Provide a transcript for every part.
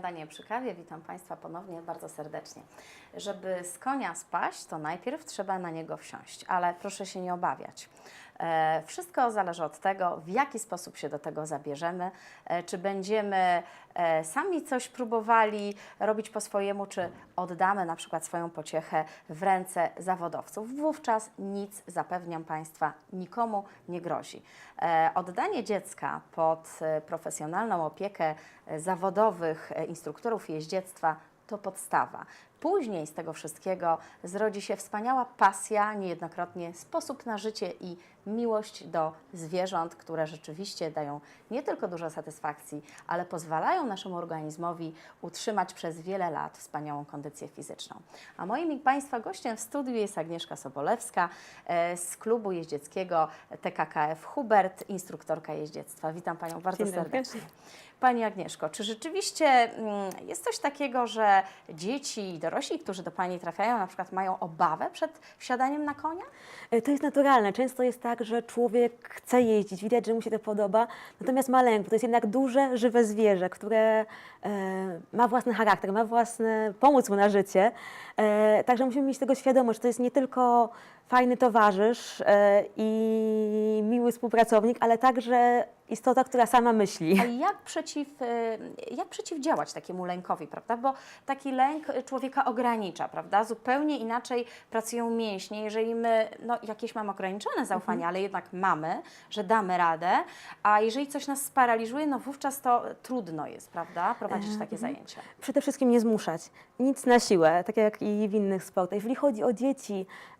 śniadanie przy kawie. Witam Państwa ponownie bardzo serdecznie. Żeby z konia spaść, to najpierw trzeba na niego wsiąść, ale proszę się nie obawiać. E, Wszystko zależy od tego, w jaki sposób się do tego zabierzemy, e, czy będziemy e, sami coś próbowali robić po swojemu, czy oddamy na przykład swoją pociechę w ręce zawodowców. Wówczas nic, zapewniam Państwa, nikomu nie grozi. Oddanie dziecka pod profesjonalną opiekę zawodowych instruktorów jeździectwa to podstawa. Później z tego wszystkiego zrodzi się wspaniała pasja, niejednokrotnie sposób na życie i miłość do zwierząt, które rzeczywiście dają nie tylko dużo satysfakcji, ale pozwalają naszemu organizmowi utrzymać przez wiele lat wspaniałą kondycję fizyczną. A moim i Państwa gościem w studiu jest Agnieszka Sobolewska e, z klubu jeździeckiego TKKF Hubert, instruktorka jeździectwa. Witam Panią bardzo Dzień serdecznie. Pani Agnieszko, czy rzeczywiście mm, jest coś takiego, że dzieci i dorośli, którzy do Pani trafiają, na przykład mają obawę przed wsiadaniem na konia? E, To jest naturalne. Często jest tak, że człowiek chce jeździć, widać, że mu się to podoba, natomiast ma lęk, bo to jest jednak duże, żywe zwierzę, które e, ma własny charakter, ma własny pomysł na życie. E, także musimy mieć tego świadomość, że to jest nie tylko fajny towarzysz e, i miły współpracownik, ale także istota, która sama myśli. A jak, przeciw, y, jak przeciwdziałać takiemu lękowi, prawda? Bo taki lęk człowieka ogranicza, prawda? Zupełnie inaczej pracują mięśnie, jeżeli my no, jakieś mamy ograniczone zaufanie, ale jednak mamy, że damy radę, a jeżeli coś nas sparaliżuje, no wówczas to trudno jest, prawda? Prowadzić takie zajęcia. Przede wszystkim nie zmuszać. Nic na siłę, tak jak i w innych sportach. Jeżeli chodzi o dzieci, e,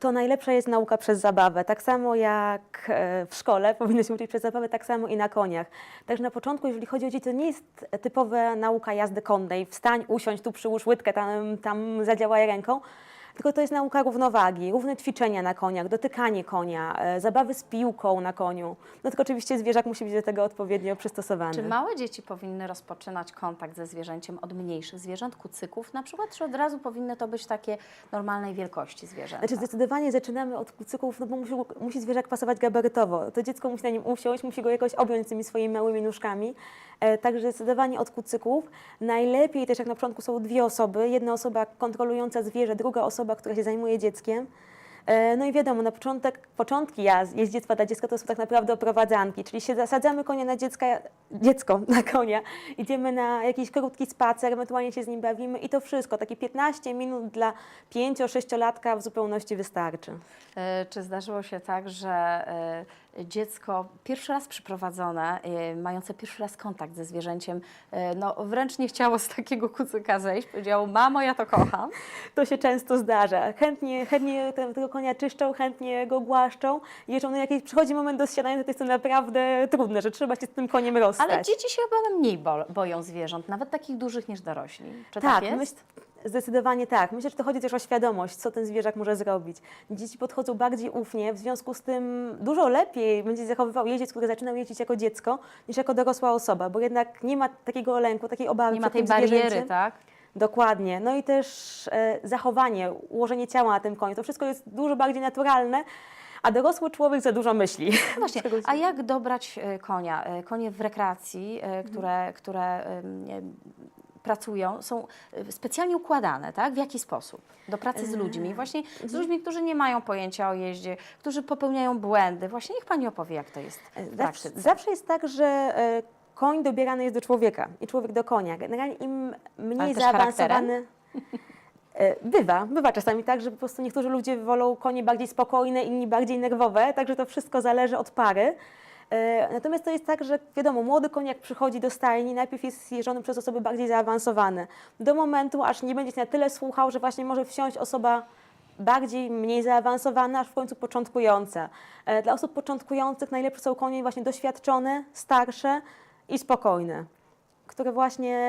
to najlepsza jest nauka przez zabawę. Tak samo jak e, w szkole powinno się uczyć przez zabawę, tak samo i na koniach. Także na początku, jeżeli chodzi o dzieci, to nie jest typowa nauka jazdy konnej. Wstań, usiądź, tu przyłóż łydkę, tam, tam zadziałaj ręką. Tylko to jest nauka równowagi, równe ćwiczenia na koniach, dotykanie konia, e, zabawy z piłką na koniu. No tylko oczywiście zwierzak musi być do tego odpowiednio przystosowany. Czy małe dzieci powinny rozpoczynać kontakt ze zwierzęciem od mniejszych zwierząt, kucyków na przykład, czy od razu powinny to być takie normalnej wielkości zwierzęta? Znaczy zdecydowanie zaczynamy od kucyków, no bo musi, musi zwierzak pasować gabarytowo. To dziecko musi na nim usiąść, musi go jakoś objąć tymi swoimi małymi nóżkami. E, także zdecydowanie od kucyków. Najlepiej też jak na początku są dwie osoby. Jedna osoba kontrolująca zwierzę, druga osoba, która się zajmuje dzieckiem. E, No i wiadomo, na początek, początki jeździectwa dla dziecka to są tak naprawdę oprowadzanki, czyli się zasadzamy konia na dziecka, dziecko na konia, idziemy na jakiś krótki spacer, ewentualnie się z nim bawimy i to wszystko, takie 15 minut dla 5-6-latka w zupełności wystarczy. E, Czy zdarzyło się tak, że dziecko pierwszy raz przyprowadzone, e, mające pierwszy raz kontakt ze zwierzęciem, e, no wręcz nie chciało z takiego kucyka zejść, powiedziało, mamo, ja to kocham. To się często zdarza. Chętnie, chętnie te- tego konia czyszczą, chętnie go głaszczą. Jeżeli jakiś przychodzi moment do zsiadania, to jest to naprawdę trudne, że trzeba się z tym koniem rozstać. Ale dzieci się chyba mniej bo, boją zwierząt, nawet takich dużych niż dorośli. Czy tak, tak, jest? myśl, zdecydowanie tak. Myślę, że to chodzi też o świadomość, co ten zwierzak może zrobić. Dzieci podchodzą bardziej ufnie, w związku z tym dużo lepiej będzie zachowywał jeździec, który zaczynał jeździć jako dziecko, niż jako dorosła osoba, bo jednak nie ma takiego lęku, takiej obawy Nie ma tej bariery, tak? Dokładnie. No i też e, zachowanie, ułożenie ciała na tym koniu. To wszystko jest dużo bardziej naturalne, a dorosły człowiek za dużo myśli. No Właśnie, a jak dobrać e, konia? E, Konie w rekreacji, e, które, które pracują, są e, specjalnie układane, tak? W jaki sposób? Do pracy z ludźmi, właśnie z ludźmi, którzy nie mają pojęcia o jeździe, którzy popełniają błędy. Właśnie niech Pani opowie, jak to jest w Zawsze, zawsze jest tak, że e, koń dobierany jest do człowieka i człowiek do konia. Generalnie im mniej zaawansowany. E, Bywa, bywa czasami tak, że po prostu niektórzy ludzie wolą konie bardziej spokojne, inni bardziej nerwowe, także to wszystko zależy od pary. E, Natomiast to jest tak, że wiadomo, młody koń jak przychodzi do stajni, najpierw jest jeżdżony przez osoby bardziej zaawansowane. Do momentu, aż nie będzie na tyle słuchał, że właśnie może wsiąść osoba bardziej, mniej zaawansowana, aż w końcu początkująca. E, Dla osób początkujących najlepsze są konie właśnie doświadczone, starsze i spokojne, które właśnie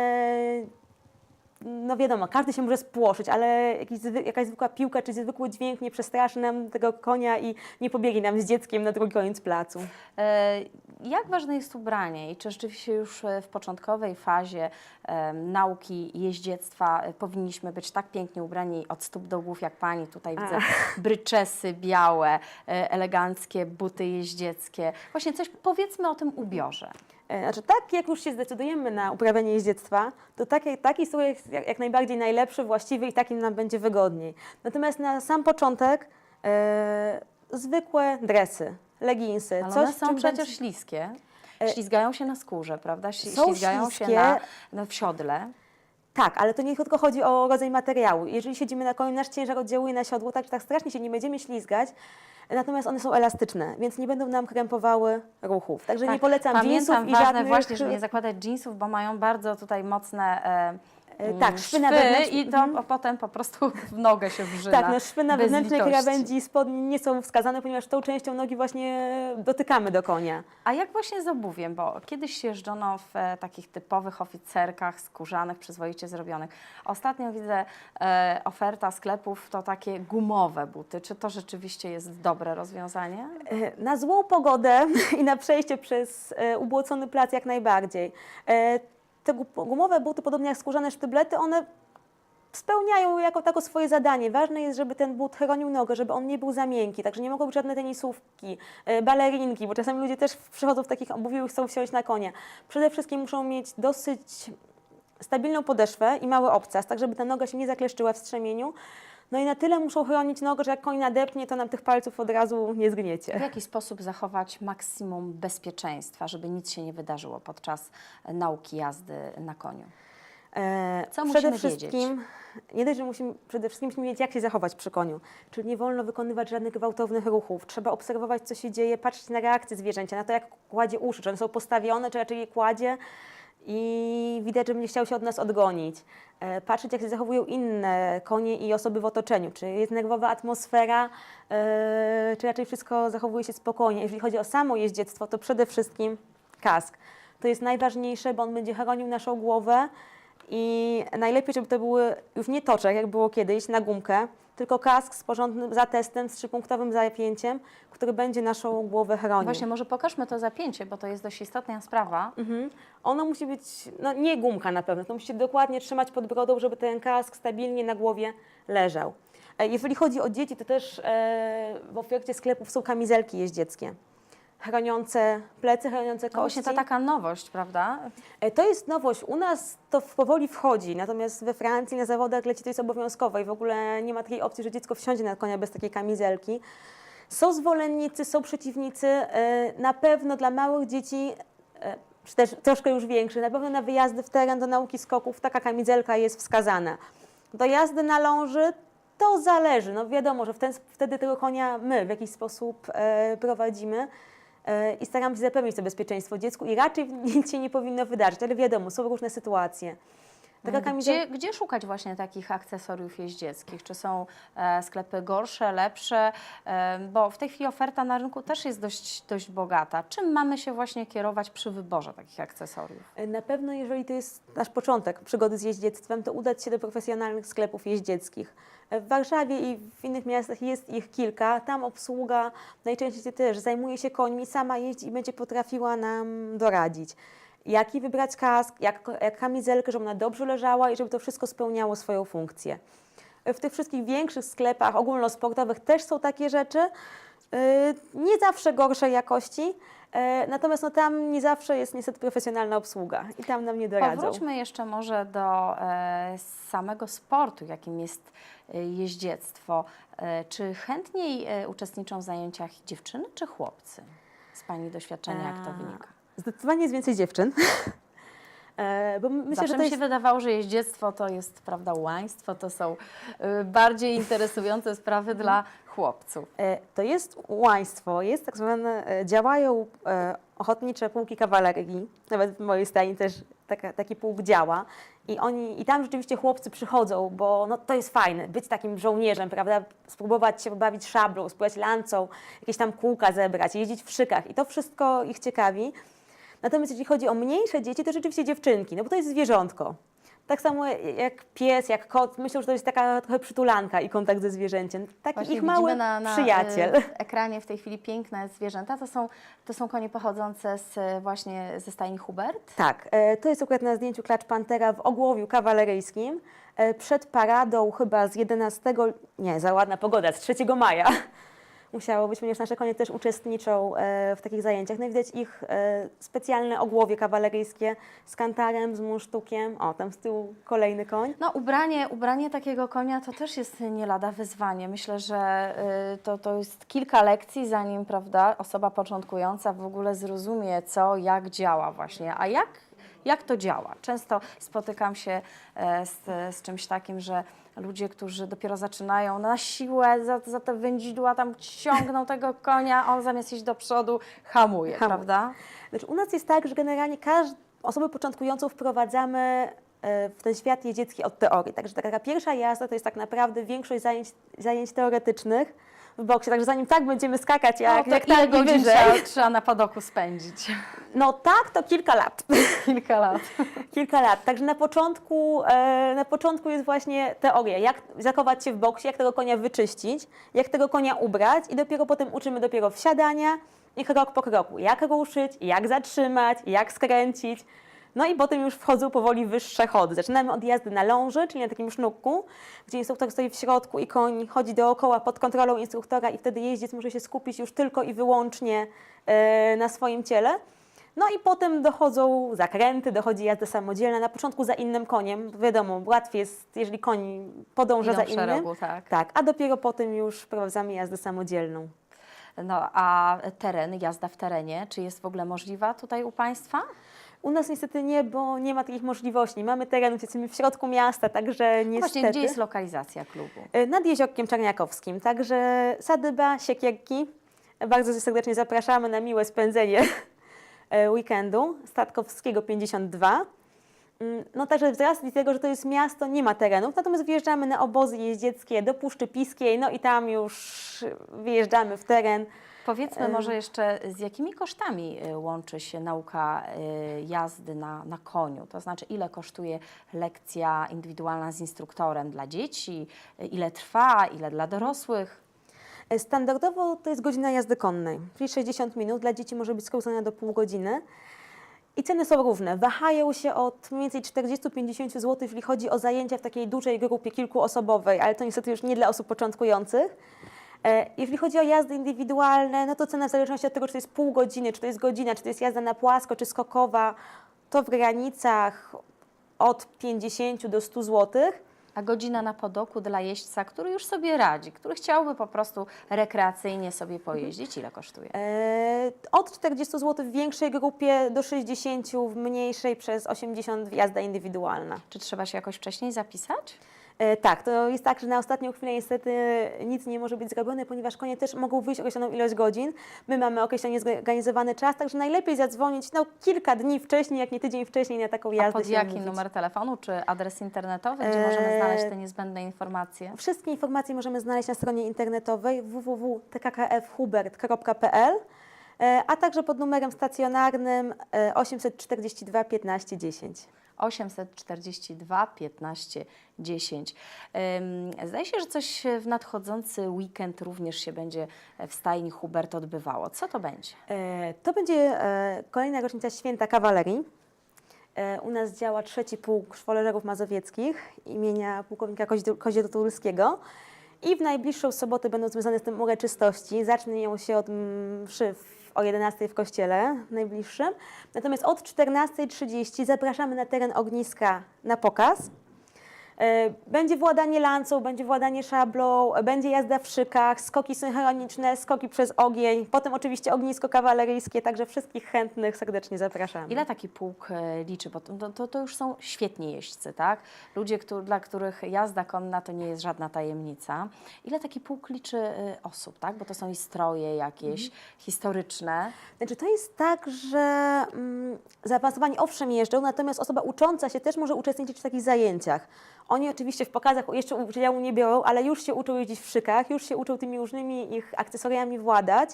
no wiadomo, każdy się może spłoszyć, ale jakiś, jakaś zwykła piłka czy zwykły dźwięk nie przestraszy nam tego konia i nie pobiegnie nam z dzieckiem na drugi koniec placu. E, jak ważne jest ubranie i czy rzeczywiście już e, w początkowej fazie e, nauki jeździectwa powinniśmy być tak pięknie ubrani od stóp do głów jak Pani? Tutaj widzę bryczesy białe, eleganckie buty jeździeckie. Właśnie coś powiedzmy o tym ubiorze. E, Znaczy tak, jak już się zdecydujemy na uprawianie jeździectwa, to taki, taki strój jest jak, jak najbardziej najlepszy, właściwy i takim nam będzie wygodniej. Natomiast na sam początek e, zwykłe dresy, leginsy, Ale coś one są przecież będzie- śliskie. E, Ślizgają się na skórze, prawda? Ślizgają się śliskie. na, na w siodle. Tak, ale to nie tylko chodzi o rodzaj materiału. Jeżeli siedzimy na koniu, nasz ciężar oddziałuje na siodło, tak, tak strasznie się nie będziemy ślizgać, natomiast one są elastyczne, więc nie będą nam krępowały ruchów. Także nie Tak, polecam Pamiętam jeansów i ważne żadnych... właśnie, żeby nie zakładać jeansów, bo mają bardzo tutaj mocne E, tak, mm, szwy na wewnętrznej- i to Mhm. potem po prostu w nogę się wrzyna. Tak, no szwy na wewnętrznej krawędzi spodni nie są wskazane, ponieważ tą częścią nogi właśnie dotykamy do konia. A jak właśnie z obuwiem, bo kiedyś jeżdżono w e, takich typowych oficerkach skórzanych, przyzwoicie zrobionych. Ostatnio widzę e, oferta sklepów to takie gumowe buty. Czy to rzeczywiście jest dobre rozwiązanie? E, Na złą pogodę i na przejście przez e, ubłocony plac jak najbardziej. E, Te gu- gumowe buty, podobnie jak skórzane sztyblety, one spełniają jako tako swoje zadanie. Ważne jest, żeby ten but chronił nogę, żeby on nie był za miękki, także nie mogą być żadne tenisówki, e, balerinki, bo czasami ludzie też przychodzą w takich obuwiu i chcą wsiąść na konia. Przede wszystkim muszą mieć dosyć stabilną podeszwę i mały obcas, tak żeby ta noga się nie zakleszczyła w strzemieniu. No i na tyle muszą chronić nogę, że jak koń nadepnie, to nam tych palców od razu nie zgniecie. W jaki sposób zachować maksimum bezpieczeństwa, żeby nic się nie wydarzyło podczas nauki jazdy na koniu? E, Co przede musimy wszystkim, Nie dość, że musimy, przede wszystkim musimy wiedzieć, jak się zachować przy koniu. Czyli nie wolno wykonywać żadnych gwałtownych ruchów. Trzeba obserwować, co się dzieje, patrzeć na reakcje zwierzęcia, na to, jak kładzie uszy, czy one są postawione, czy raczej je kładzie i widać, że będzie chciał się od nas odgonić. E, patrzeć, jak się zachowują inne konie i osoby w otoczeniu. Czy jest nerwowa atmosfera, e, czy raczej wszystko zachowuje się spokojnie. Jeżeli chodzi o samo jeździectwo, to przede wszystkim kask. To jest najważniejsze, bo on będzie chronił naszą głowę i najlepiej, żeby to były już nie toczek, jak było kiedyś, na gumkę, tylko kask z porządnym zatestem, z trzypunktowym zapięciem, który będzie naszą głowę chronił. Właśnie, może pokażmy to zapięcie, bo to jest dość istotna sprawa. Mhm. Ono musi być, no nie gumka na pewno, to musi się dokładnie trzymać pod brodą, żeby ten kask stabilnie na głowie leżał. E, Jeżeli chodzi o dzieci, to też e, w ofercie sklepów są kamizelki jeździeckie, chroniące plecy, chroniące kości. No właśnie to taka nowość, prawda? E, To jest nowość. U nas to powoli wchodzi, natomiast we Francji na zawodach leci to jest obowiązkowe i w ogóle nie ma takiej opcji, że dziecko wsiądzie na konia bez takiej kamizelki. Są zwolennicy, są przeciwnicy. E, Na pewno dla małych dzieci, e, czy też troszkę już większych, na pewno na wyjazdy w teren do nauki skoków taka kamizelka jest wskazana. Do jazdy na ląży to zależy. No wiadomo, że ten, wtedy tego konia my w jakiś sposób prowadzimy i staramy się zapewnić to bezpieczeństwo dziecku i raczej nic się nie powinno wydarzyć, ale wiadomo, są różne sytuacje. Taka kamizel... Gdzie, gdzie szukać właśnie takich akcesoriów jeździeckich? Czy są e, sklepy gorsze, lepsze? E, bo w tej chwili oferta na rynku też jest dość, dość bogata. Czym mamy się właśnie kierować przy wyborze takich akcesoriów? E, Na pewno, jeżeli to jest nasz początek przygody z jeździectwem, to udać się do profesjonalnych sklepów jeździeckich. E, W Warszawie i w innych miastach jest ich kilka. Tam obsługa najczęściej też zajmuje się końmi, sama jeździ i będzie potrafiła nam doradzić. Jaki wybrać kask, jak, jak kamizelkę, żeby ona dobrze leżała i żeby to wszystko spełniało swoją funkcję. W tych wszystkich większych sklepach ogólnosportowych też są takie rzeczy. E, Nie zawsze gorszej jakości, e, natomiast no, tam nie zawsze jest niestety profesjonalna obsługa i tam nam nie doradzą. Powróćmy jeszcze może do e, samego sportu, jakim jest e, jeździectwo. E, czy chętniej uczestniczą w zajęciach dziewczyny czy chłopcy? Z Pani doświadczenia jak to wynika? Zdecydowanie jest więcej dziewczyn. E, Bo myślę, Zawsze że mi jest... się wydawało, że jeździectwo to jest, prawda, łaństwo, to są y, bardziej interesujące sprawy dla chłopców. E, To jest łaństwo, jest tak zwane, e, działają ochotnicze pułki kawalerii, nawet w mojej stajni też taka, taki pułk działa i oni, i tam rzeczywiście chłopcy przychodzą, bo no, to jest fajne, być takim żołnierzem, prawda, spróbować się pobawić szablą, spróbować lancą, jakieś tam kółka zebrać, jeździć w szykach i to wszystko ich ciekawi. Natomiast jeśli chodzi o mniejsze dzieci, to rzeczywiście dziewczynki, no bo to jest zwierzątko. Tak samo jak pies, jak kot, myślę, że to jest taka trochę przytulanka i kontakt ze zwierzęciem. Taki Właśnie ich mały na, na przyjaciel. y, ekranie w tej chwili piękne zwierzęta. To są, to są konie pochodzące z, właśnie ze stajni Hubert. Tak, e, to jest akurat na zdjęciu klacz Pantera w ogłowiu kawaleryjskim. E, Przed paradą chyba z 11, nie, za ładna pogoda, z 3 maja. Musiało być, ponieważ nasze konie też uczestniczą e, w takich zajęciach. No i widać ich e, specjalne ogłowie kawaleryjskie z kantarem, z mundsztukiem. O, tam z tyłu kolejny koń. No, ubranie, ubranie takiego konia to też jest nie lada wyzwanie. Myślę, że y, to, to jest kilka lekcji, zanim prawda, osoba początkująca w ogóle zrozumie, co, jak działa właśnie. A jak, jak to działa? Często spotykam się e, z, z czymś takim, że ludzie, którzy dopiero zaczynają na siłę za, za te wędzidła tam ciągną tego konia, on zamiast iść do przodu hamuje, prawda? Znaczy, u nas jest tak, że generalnie każd- osobę początkującą wprowadzamy e, w ten świat jeździecki od teorii. Także taka pierwsza jazda to jest tak naprawdę większość zajęć, zajęć teoretycznych w boksie. Także zanim tak będziemy skakać, jak, no, jak tak godzin trzeba, trzeba na padoku spędzić? no tak, to kilka lat. Kilka lat. kilka lat. Także na początku, e, na początku jest właśnie teoria, jak zachować się w boksie, jak tego konia wyczyścić, jak tego konia ubrać i dopiero potem uczymy dopiero wsiadania i krok po kroku, jak ruszyć, jak zatrzymać, jak skręcić. No i potem już wchodzą powoli wyższe chody. Zaczynamy od jazdy na ląży, czyli na takim sznurku, gdzie instruktor stoi w środku i koń chodzi dookoła pod kontrolą instruktora i wtedy jeździec może się skupić już tylko i wyłącznie e, na swoim ciele. No i potem dochodzą zakręty, dochodzi jazda samodzielna, na początku za innym koniem. Wiadomo, łatwiej jest, jeżeli koń podąża Idą za innym. szeregu, tak. Tak, a dopiero potem już wprowadzamy jazdę samodzielną. No a teren, jazda w terenie, czy jest w ogóle możliwa tutaj u Państwa? U nas niestety nie, bo nie ma takich możliwości. Mamy teren, jesteśmy w środku miasta, także niestety. Właśnie, gdzie jest lokalizacja klubu? Y, Nad Jeziorkiem Czarniakowskim, także Sadyba, Siekierki. Bardzo serdecznie zapraszamy na miłe spędzenie e, weekendu. Statkowskiego 52. Mm, No także z racji tego, że to jest miasto, nie ma terenów, natomiast wyjeżdżamy na obozy jeździeckie do Puszczy Piskiej, no i tam już wyjeżdżamy w teren. Powiedzmy może jeszcze, z jakimi kosztami y, łączy się nauka y, jazdy na, na koniu? To znaczy, ile kosztuje lekcja indywidualna z instruktorem dla dzieci, y, ile trwa, ile dla dorosłych? E, Standardowo to jest godzina jazdy konnej, czyli 60 minut. Dla dzieci może być skrócona do pół godziny. I ceny są różne. Wahają się od mniej więcej 40-50 zł, jeżeli chodzi o zajęcia w takiej dużej grupie kilkuosobowej, ale to niestety już nie dla osób początkujących. E, Jeżeli chodzi o jazdy indywidualne, no to cena w zależności od tego, czy to jest pół godziny, czy to jest godzina, czy to jest jazda na płasko, czy skokowa, to w granicach od 50 do 100 złotych. A godzina na podoku dla jeźdźca, który już sobie radzi, który chciałby po prostu rekreacyjnie sobie pojeździć, ile kosztuje? E, Od 40 zł w większej grupie do 60 w mniejszej przez 80 jazda indywidualna. Czy trzeba się jakoś wcześniej zapisać? E, Tak, to jest tak, że na ostatnią chwilę niestety nic nie może być zrobione, ponieważ konie też mogą wyjść określoną ilość godzin. My mamy określenie zorganizowany czas, także najlepiej zadzwonić no, kilka dni wcześniej, jak nie tydzień wcześniej na taką A jazdę pod się jaki umówić. numer telefonu, czy adres internetowy, gdzie możemy Eee, znaleźć te niezbędne informacje? Wszystkie informacje możemy znaleźć na stronie internetowej www.tkkfhubert.pl, e, a także pod numerem stacjonarnym e, 842 15 10. 842 15 10. Ym, Zdaje się, że coś w nadchodzący weekend również się będzie w stajni Hubert odbywało. Co to będzie? E, To będzie e, kolejna rocznica święta kawalerii. E, U nas działa trzeci pułk szwoleżerów mazowieckich imienia pułkownika Koździotulskiego. I w najbliższą sobotę będą związane z tym uroczystości. Zacznie się od mszy w- o 11 w kościele najbliższym. Natomiast od 14.30 zapraszamy na teren ogniska na pokaz. E, Będzie władanie lancą, będzie władanie szablą, e, będzie jazda w szykach, skoki synchroniczne, skoki przez ogień, potem oczywiście ognisko kawaleryjskie, także wszystkich chętnych serdecznie zapraszamy. Ile taki pułk e, liczy? Bo to, to, to już są świetni jeźdźcy, tak? Ludzie, którzy, dla których jazda konna to nie jest żadna tajemnica. Ile taki pułk liczy osób, tak? Bo to są i stroje jakieś historyczne. Znaczy to jest tak, że mm, zaawansowani owszem jeżdżą, natomiast osoba ucząca się też może uczestniczyć w takich zajęciach. Oni oczywiście w pokazach jeszcze udziału nie biorą, ale już się uczą jeździć w szykach, już się uczą tymi różnymi ich akcesoriami władać.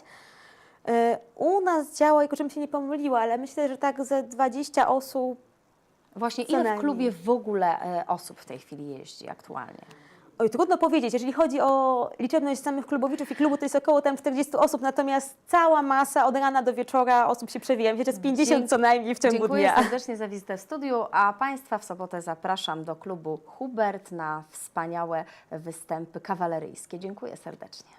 E, U nas działa, jako żebym się nie pomyliła, ale myślę, że tak ze 20 osób Właśnie ile w klubie w ogóle e, osób w tej chwili jeździ aktualnie? Oj, trudno powiedzieć, jeżeli chodzi o liczebność samych klubowiczów i klubu, to jest około tam 40 osób, natomiast cała masa od rana do wieczora osób się przewija. Myślę, że z 50 Dzięki- co najmniej w ciągu Dziękuję dnia. serdecznie za wizytę w studiu, a Państwa w sobotę zapraszam do klubu Hubert na wspaniałe występy kawaleryjskie. Dziękuję serdecznie.